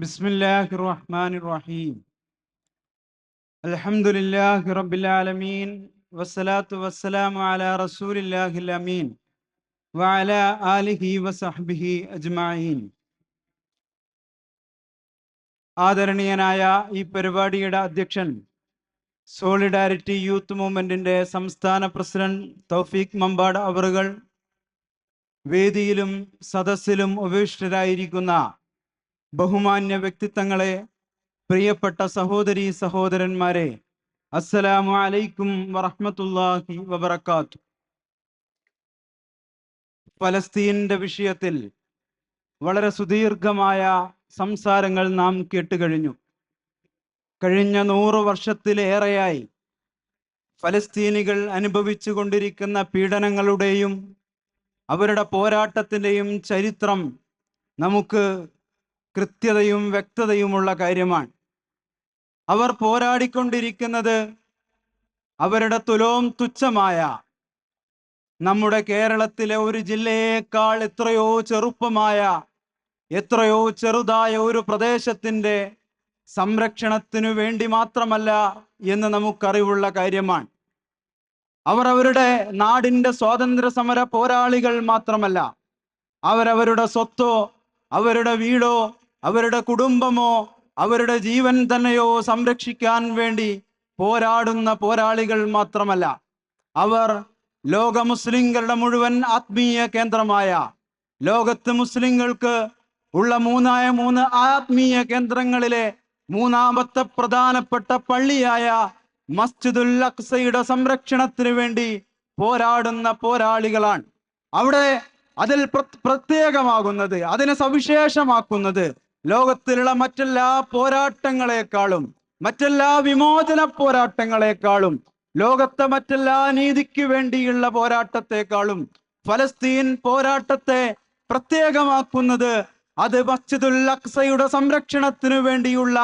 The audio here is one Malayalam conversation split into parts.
بسم الله الرحمن الرحيم الحمد لله رب العالمين والصلاة والسلام على رسول الله الأمين وعلى آله وصحبه أجمعين ആദരണീയനായ ഈ പരിപാടിയുടെ അധ്യക്ഷൻ സോളിഡാരിറ്റി യൂത്ത് മൂവ്മെന്റിന്റെ സംസ്ഥാന പ്രസിഡന്റ് തൗഫീഖ് മമ്പാട് അവറുകൾ വേദിയിലും സദസ്സിലും ഉപവിഷ്ടരായിരിക്കുന്ന ബഹുമാന്യ വ്യക്തിത്വങ്ങളെ പ്രിയപ്പെട്ട സഹോദരി സഹോദരന്മാരെ അസ്സലാമു അലൈക്കും വറഹ്മത്തുള്ളാഹി വബറകാത്തു. ഫലസ്തീനിന്റെ വിഷയത്തിൽ വളരെ സുദീർഘമായ സംസാരങ്ങൾ നാം കേട്ടുകഴിഞ്ഞു. കഴിഞ്ഞ നൂറ് വർഷത്തിലേറെയായി ഫലസ്തീനികൾ അനുഭവിച്ചു കൊണ്ടിരിക്കുന്ന പീഡനങ്ങളുടെയും അവരുടെ പോരാട്ടത്തിന്റെയും ചരിത്രം നമുക്ക് കൃത്യതയും വ്യക്തതയുമുള്ള കാര്യമാണ്. അവർ പോരാടിക്കൊണ്ടിരിക്കുന്നത് അവരുടെ തുലോം തുച്ഛമായ നമ്മുടെ കേരളത്തിലെ ഒരു ജില്ലയേക്കാൾ എത്രയോ ചെറുപ്പമായ എത്രയോ ചെറുതായ ഒരു പ്രദേശത്തിന്റെ സംരക്ഷണത്തിനു വേണ്ടി മാത്രമല്ല എന്ന് നമുക്കറിവുള്ള കാര്യമാണ്. അവർ അവരുടെ നാടിന്റെ സ്വാതന്ത്ര്യ സമര പോരാളികൾ മാത്രമല്ല അവരവരുടെ സ്വത്തോ അവരുടെ വീടോ അവരുടെ കുടുംബമോ അവരുടെ ജീവൻ തന്നെയോ സംരക്ഷിക്കാൻ വേണ്ടി പോരാടുന്ന പോരാളികൾ മാത്രമല്ല അവർ ലോക മുസ്ലിങ്ങളുടെ മുഴുവൻ ആത്മീയ കേന്ദ്രമായ ലോകത്ത് മുസ്ലിങ്ങൾക്ക് ഉള്ള മൂന്നായ മൂന്ന് ആത്മീയ കേന്ദ്രങ്ങളിലെ മൂന്നാമത്തെ പ്രധാനപ്പെട്ട പള്ളിയായ മസ്ജിദുൽ അക്സയുടെ സംരക്ഷണത്തിന് വേണ്ടി പോരാടുന്ന പോരാളികളാണ്. അവിടെ അതിൽ പ്ര- പ്രത്യേകമാകുന്നത് അതിനെ സവിശേഷമാക്കുന്നത് ലോകത്തിലുള്ള മറ്റെല്ലാ പോരാട്ടങ്ങളെക്കാളും മറ്റെല്ലാ വിമോചന പോരാട്ടങ്ങളെക്കാളും ലോകത്തെ മറ്റെല്ലാ നീതിക്ക് വേണ്ടിയുള്ള പോരാട്ടത്തെക്കാളും ഫലസ്തീൻ പോരാട്ടത്തെ പ്രത്യേകമാക്കുന്നത് അത് മസ്ജിദുൽ അക്സയുടെ സംരക്ഷണത്തിനു വേണ്ടിയുള്ള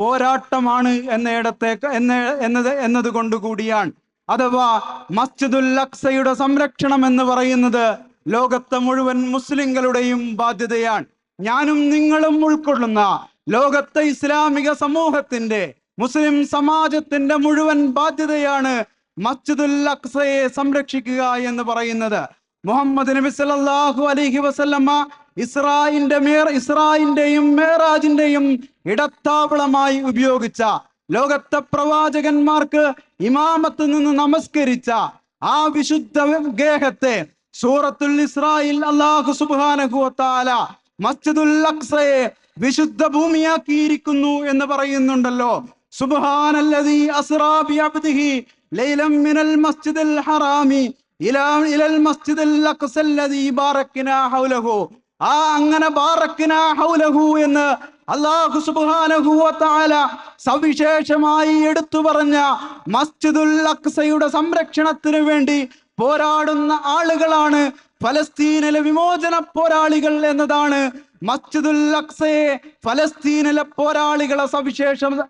പോരാട്ടമാണ് എന്നിടത്തെ എന്ന എന്നത് എന്നത് കൊണ്ട് കൂടിയാണ്. അഥവാ മസ്ജിദുൽ അക്സയുടെ സംരക്ഷണം എന്ന് പറയുന്നത് ലോകത്തെ മുഴുവൻ മുസ്ലിങ്ങളുടെയും ബാധ്യതയാണ്. ഞാനും നിങ്ങളും ഉൾക്കൊള്ളുന്ന ലോകത്തെ ഇസ്ലാമിക സമൂഹത്തിന്റെ മുസ്ലിം സമാജത്തിന്റെ മുഴുവൻ ബാധ്യതയാണ് മസ്ജിദുൽ അക്സയെ സംരക്ഷിക്കുക എന്ന് പറയുന്നത്. മുഹമ്മദ് നബി സല്ലല്ലാഹു അലൈഹി വസല്ലമ ഇസ്രായിന്റെ മേർ ഇസ്രായിന്റെയും മേറാജിന്റെയും ഇടത്താവളമായി ഉപയോഗിച്ച ലോകത്തെ പ്രവാചകന്മാർക്ക് ഇമാമത്ത് നിന്ന് നമസ്കരിച്ച ആ വിശുദ്ധ ഗേഹത്തെ സൂറത്തുൽ ഇസ്രായിൽ അല്ലാഹു സുബ്ഹാനഹു വതആല മസ്ജിദുൽ അക്സയെ വിശുദ്ധ ഭൂമിയാക്കിയിരിക്കുന്നു എന്ന് പറയുന്നുണ്ടല്ലോ. അസ്റാ മിനൽ മസ്ജിദിൽ ഹറാമി മസ്ജിദിൽ ഹൗലഹു. ആ അങ്ങനെ ഹൗലഹു എന്ന് വതആല സവിശേഷമായി എടുത്തു പറഞ്ഞ മസ്ജിദുൽ അക്സയുടെ സംരക്ഷണത്തിനു വേണ്ടി പോരാടുന്ന ആളുകളാണ് ഫലസ്തീനിലെ വിമോചന പോരാളികൾ എന്നതാണ് മസ്ജിദുൽ അക്സയെ ഫലസ്തീനിലെ പോരാളികളെ സവിശേഷം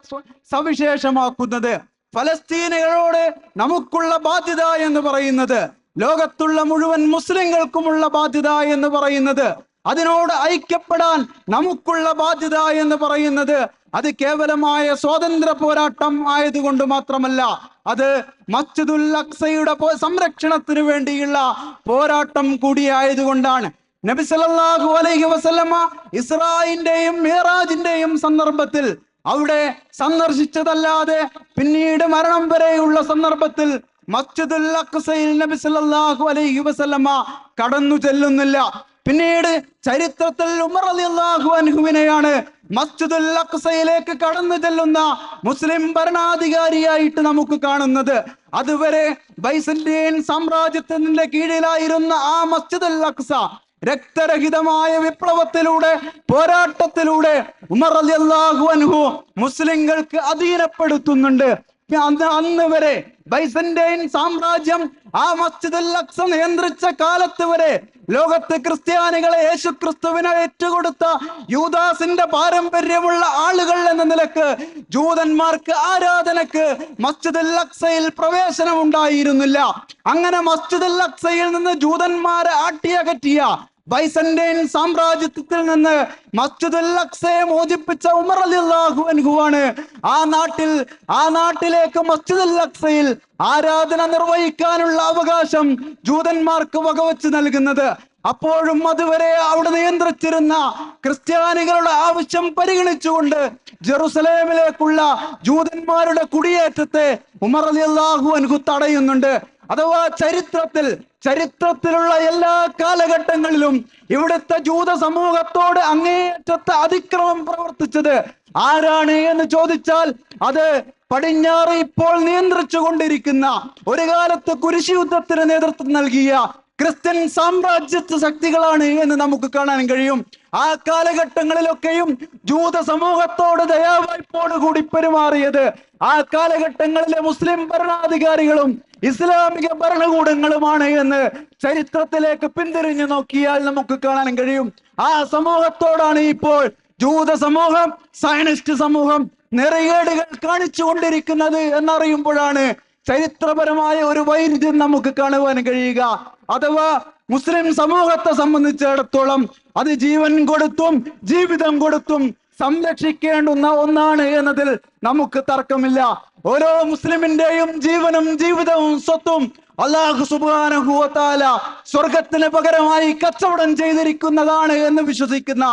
സവിശേഷമാക്കുന്നത്. ഫലസ്തീനുകളോട് നമുക്കുള്ള ബാധ്യത എന്ന് പറയുന്നത്. ലോകത്തുള്ള മുഴുവൻ മുസ്ലിങ്ങൾക്കുമുള്ള ബാധ്യത എന്ന് പറയുന്നത്. അതിനോട് ഐക്യപ്പെടാൻ നമുക്കുള്ള ബാധ്യത എന്ന് പറയുന്നത് അത് കേവലമായ സ്വാതന്ത്ര്യ പോരാട്ടം ആയതുകൊണ്ട് മാത്രമല്ല അത് മസ്ജിദുൽ അക്സയുടെ സംരക്ഷണത്തിനു വേണ്ടിയുള്ള പോരാട്ടം കൂടിയായതുകൊണ്ടാണ് നബി സല്ലല്ലാഹു അലൈഹി വസല്ലമ ഇസ്രായിന്റെയും മിറാജിന്റെയും സന്ദർഭത്തിൽ അവിടെ സന്ദർശിച്ചതല്ലാതെ പിന്നീട് മരണം വരെയുള്ള സന്ദർഭത്തിൽ മസ്ജിദുൽ അക്സയിൽ നബി സല്ലല്ലാഹു അലൈഹി വസല്ലമ കടന്നു ചെല്ലുന്നില്ല പിന്നീട് ചരിത്രത്തിൽ ഉമർ റളിയല്ലാഹു അൻഹുവിനെയാണ് മസ്ജിദുൽ അക്സയിലേക്ക് കടന്നു ചെല്ലുന്ന മുസ്ലിം ഭരണാധികാരിയായിട്ട് നമുക്ക് കാണുന്നത്. അതുവരെ ബൈസന്റീൻ സാമ്രാജ്യത്തിന്റെ കീഴിലായിരുന്ന ആ മസ്ജിദുൽ അക്സ രക്തരഹിതമായ വിപ്ലവത്തിലൂടെ പോരാട്ടത്തിലൂടെ ഉമർ അലി അള്ളാഹു അൻഹു മുസ്ലിങ്ങൾക്ക് അധീനപ്പെടുത്തുന്നുണ്ട്. അന്ന് അന്ന് വരെ ബൈസന്റൈൻ സാമ്രാജ്യം ആ മസ്ജിദുൽ അക്സ നിയന്ത്രിച്ച കാലത്ത് വരെ ലോകത്ത് ക്രിസ്ത്യാനികളെ യേശു ക്രിസ്തുവിനെ ഏറ്റുകൊടുത്ത യൂദാസിന്റെ പാരമ്പര്യമുള്ള ആളുകൾ എന്ന നിലയ്ക്ക് ജൂതന്മാർക്ക് ആരാധനക്ക് മസ്ജിദുൽ അക്സയിൽ പ്രവേശനം ഉണ്ടായിരുന്നില്ല അങ്ങനെ മസ്ജിദുൽ അക്സയിൽ നിന്ന് ജൂതന്മാരെ ആട്ടിയകറ്റിയ ബൈസന്റൈൻ സാമ്രാജ്യത്തിൽ നിന്ന് മസ്ജിദുൽ മോചിപ്പിച്ച ഉമർ അലിള്ളാഹു അൻഹുവാണ്. ആ നാട്ടിൽ ആ നാട്ടിലേക്ക് മസ്ജിദുൽ അക്സയിൽ ആരാധന നിർവഹിക്കാനുള്ള അവകാശം ജൂതന്മാർക്ക് വകവച്ച് നൽകുന്നത്. അപ്പോഴും അതുവരെ അവിടെ നിയന്ത്രിച്ചിരുന്ന ക്രിസ്ത്യാനികളുടെ ആവശ്യം പരിഗണിച്ചുകൊണ്ട് ജെറുസലേമിലേക്കുള്ള ജൂതന്മാരുടെ കുടിയേറ്റത്തെ ഉമർ അലി അള്ളാഹു അനുഹു തടയുന്നുണ്ട്. അഥവാ ചരിത്രത്തിൽ ചരിത്രത്തിലുള്ള എല്ലാ കാലഘട്ടങ്ങളിലും ഇവിടുത്തെ ജൂത സമൂഹത്തോട് അങ്ങേയറ്റത്തെ അതിക്രമം പ്രവർത്തിച്ചത് ആരാണ് എന്ന് ചോദിച്ചാൽ അത് പടിഞ്ഞാറ് ഇപ്പോൾ നിയന്ത്രിച്ചു കൊണ്ടിരിക്കുന്ന ഒരു കാലത്ത് കുരിശി യുദ്ധത്തിന് നേതൃത്വം നൽകിയ ക്രിസ്ത്യൻ സാമ്രാജ്യത്വ ശക്തികളാണ് എന്ന് നമുക്ക് കാണാൻ കഴിയും. ആ കാലഘട്ടങ്ങളിലൊക്കെയും ജൂത സമൂഹത്തോട് ദയാവായ്പോട് കൂടി പെരുമാറിയത്. ആ കാലഘട്ടങ്ങളിലെ മുസ്ലിം ഭരണാധികാരികളും ഇസ്ലാമിക ഭരണകൂടങ്ങളുമാണ് എന്ന് ചരിത്രത്തിലേക്ക് പിന്തിരിഞ്ഞു നോക്കിയാൽ നമുക്ക് കാണാൻ കഴിയും. ആ സമൂഹത്തോടാണ് ഇപ്പോൾ ജൂത സമൂഹം സയനിസ്റ്റ് സമൂഹം നിറയേടുകൾ കാണിച്ചു കൊണ്ടിരിക്കുന്നത് എന്നറിയുമ്പോഴാണ് ചരിത്രപരമായ ഒരു വൈരുദ്ധ്യം നമുക്ക് കാണുവാൻ കഴിയുക. അഥവാ മുസ്ലിം സമൂഹത്തെ സംബന്ധിച്ചിടത്തോളം അത് ജീവൻ കൊടുത്തും ജീവിതം കൊടുത്തും സംരക്ഷിക്കേണ്ടുന്ന ഒന്നാണ് എന്നതിൽ നമുക്ക് തർക്കമില്ല. ഓരോ മുസ്ലിമിന്റെയും ജീവനും ജീവിതവും സ്വത്തും അള്ളാഹു സുബാനഹുവത്താല സ്വർഗത്തിന് പകരമായി കച്ചവടം ചെയ്തിരിക്കുന്നതാണ് എന്ന് വിശ്വസിക്കുന്ന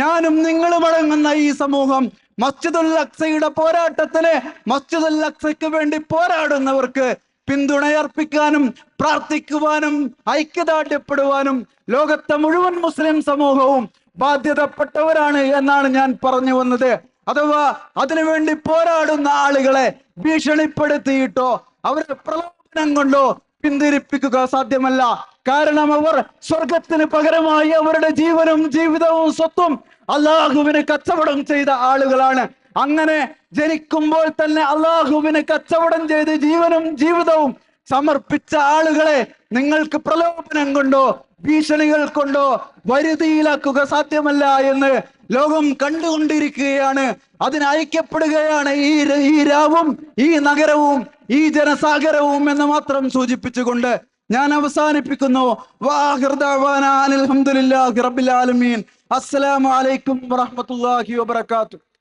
ഞാനും നിങ്ങളും അടങ്ങുന്ന ഈ സമൂഹം മസ്ജിദുൽ അക്സയുടെ പോരാട്ടത്തിൽ മസ്ജിദുൽ അക്സയ്ക്ക് വേണ്ടി പോരാടുന്നവർക്ക് പിന്തുണയർപ്പിക്കാനും പ്രാർത്ഥിക്കുവാനും ഐക്യദാർഢ്യപ്പെടുവാനും ലോകത്തെ മുഴുവൻ മുസ്ലിം സമൂഹവും ബാധ്യതപ്പെട്ടവരാണ് എന്നാണ് ഞാൻ പറഞ്ഞു വന്നത്. അഥവാ അതിനുവേണ്ടി പോരാടുന്ന ആളുകളെ ഭീഷണിപ്പെടുത്തിയിട്ടോ അവരെ പ്രലോഭനം കൊണ്ടോ പിന്തിരിപ്പിക്കുക സാധ്യമല്ല. കാരണം അവർ സ്വർഗത്തിന് പകരമായി അവരുടെ ജീവനും ജീവിതവും സ്വത്തും അള്ളാഹുവിന് കച്ചവടം ചെയ്ത ആളുകളാണ്. അങ്ങനെ ജനിക്കുമ്പോൾ തന്നെ അള്ളാഹുവിന് കച്ചവടം ചെയ്ത് ജീവനും ജീവിതവും സമർപ്പിച്ച ആളുകളെ നിങ്ങൾക്ക് പ്രലോഭനം കൊണ്ടോ ഭീഷണികൾ കൊണ്ടോ വരുതിയിലാക്കുക സാധ്യമല്ല എന്ന് ലോകം കണ്ടുകൊണ്ടിരിക്കുകയാണ്. അതിന് ഐക്യപ്പെടുകയാണ് ഈ ഈ രാവും ഈ നഗരവും ഈ ജനസാഗരവും എന്ന് മാത്രം സൂചിപ്പിച്ചുകൊണ്ട് ഞാൻ അവസാനിപ്പിക്കുന്നു. അസ്സലാമു അലൈക്കും വറഹ്മത്തുള്ളാഹി വബറകാതുഹു.